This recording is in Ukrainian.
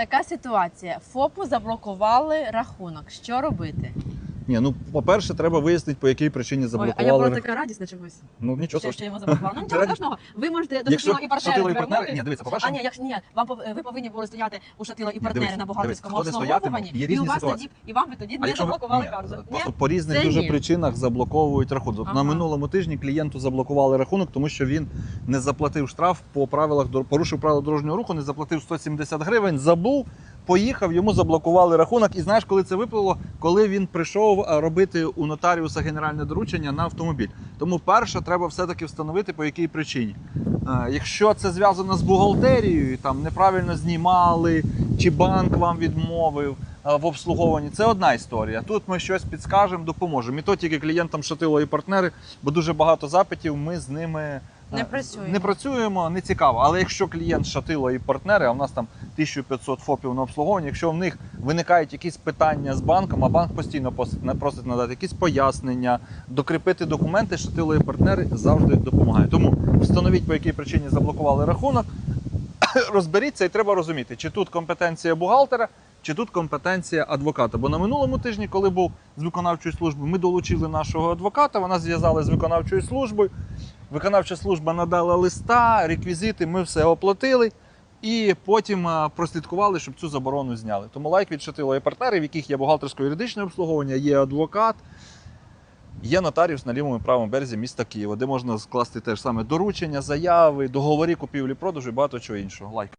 Така ситуація. ФОПу заблокували рахунок. Що робити? Ні, ну по-перше, треба вияснити, по якій причині Ой, а я заблокували. була така радісна чомусь. Ну нічого Що, що його заблокували. Ну нічого Раді- страшного. Ви можете до Якщо Шатила і партнери Шатило і партнери, ні, дивіться, по-перше, А ні, якщо ні, вам пов- ви повинні були стояти у Шатила і партнери дивіться, на бухгалтерському дивіться, хто не обслуговуванні, є і у різні вас ситуації. тоді і вам би тоді А не ви- заблокували ні, карту. Ні? Просто по різних Це дуже ні. причинах заблоковують рахунок. Ага. На минулому тижні клієнту заблокували рахунок, тому що він не заплатив штраф по правилах дор- порушив правила дорожнього руху, не заплатив 170 гривень, забув. Поїхав, йому заблокували рахунок. І знаєш, коли це виплило? Коли він прийшов робити у нотаріуса генеральне доручення на автомобіль. Тому перше, треба все-таки встановити, по якій причині. Е, Якщо це зв'язано з бухгалтерією, там неправильно знімали, чи банк вам відмовив е, в обслуговуванні, це одна історія. Тут ми щось підскажемо, допоможемо. І то тільки клієнтам Шатило і партнери, бо дуже багато запитів. Ми з ними е, Не працюємо. Не працюємо, не цікаво. Але якщо клієнт Шатило і партнери, а в нас там 1500 ФОПів на обслуговування, якщо в них виникають якісь питання з банком, а банк постійно просить, на- просить надати якісь пояснення, докріпити документи, Шатило і партнери завжди допомагають. Тому встановіть, по якій причині заблокували рахунок, розберіться і треба розуміти, чи тут компетенція бухгалтера, чи тут компетенція адвоката. Бо на минулому тижні, коли був з виконавчої служби, ми долучили нашого адвоката, вона зв'язала з виконавчою службою. Виконавча служба надала листа, реквізити, ми все оплатили. І потім прослідкували, щоб цю заборону зняли. Тому лайк відчатило і партнери, в яких є бухгалтерсько-юридичне обслуговування, є адвокат, є нотаріус на лівому і правому березі міста Києва, де можна скласти теж саме доручення, заяви, договори купівлі-продажу і багато чого іншого. Лайк.